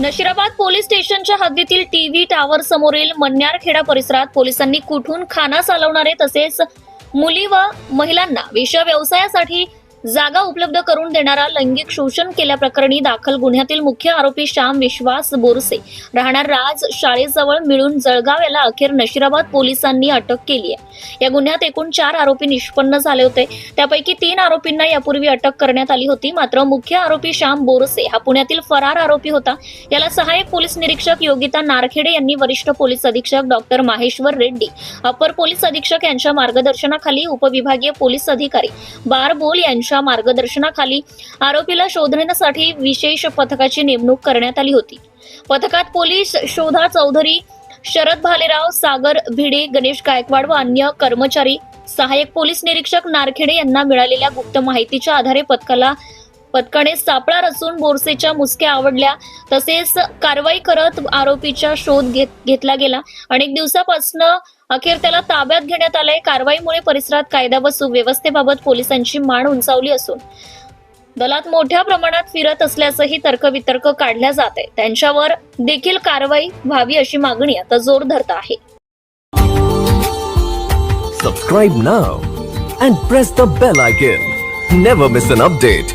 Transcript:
Nashirabad police स्टेशनच्या हद्दीतील TV tower समोरील मन्यारखेडा परिसरात पोलिसांनी कुठून खाना चालवणारे तसेच मुली व महिलांना विष व्यवसायासाठी जागा उपलब्ध करून देणारा लैंगिक शोषण केल्याप्रकरणी दाखल गुन्ह्यातील मुख्य आरोपी श्याम विश्वास बोरसे. राहणार राज शाळेजवळ मिळून जळगाव याला अखेर नशिराबाद पोलिसांनी अटक केली आहे या गुन्ह्यात एकूण चार आरोपी निष्पन्न झाले होते. त्यापैकी तीन आरोपींना यापूर्वी अटक करण्यात आली होती. मात्र मुख्य आरोपी श्याम बोरसे हा पुण्यातील फरार आरोपी होता. याला सहाय्यक पोलीस निरीक्षक योगिता नारखेडे यांनी वरिष्ठ पोलीस अधीक्षक डॉक्टर माहेश्वर रेड्डी अपर पोलीस अधीक्षक यांच्या मार्गदर्शनाखाली उपविभागीय पोलीस अधिकारी बारबोल यांच्या मार्गदर्शनाखाली आरोपीला शोधण्यासाठी विशेष पथकाची नेमणूक करण्यात आली होती. पथकात पोलीस शोधा चौधरी शरद भालेराव सागर भिडे गणेश गायकवाड व अन्य कर्मचारी सहाय्यक पोलीस निरीक्षक नारखेडे यांना मिळालेल्या गुप्त माहितीच्या आधारे पथकाला पथकाने सापळा रचून बोरसेच्या मुसक्या आवडल्या. तसेच कारवाई करत आरोपीचा शोध घेत घेतला गेला. अनेक दिवसापासून अखेर त्याला ताब्यात घेण्यात आलंय. कारवाईमुळे परिसरात कायदा व सुव्यवस्थेबाबत पोलिसांची मान उंचावली असून दलात मोठ्या प्रमाणात फिरत असल्याचंही तर्कवितर्क काढल्या जात आहे. त्यांच्यावर देखील कारवाई व्हावी अशी मागणी आता जोर धरत आहे. Subscribe now and press the bell icon never miss an update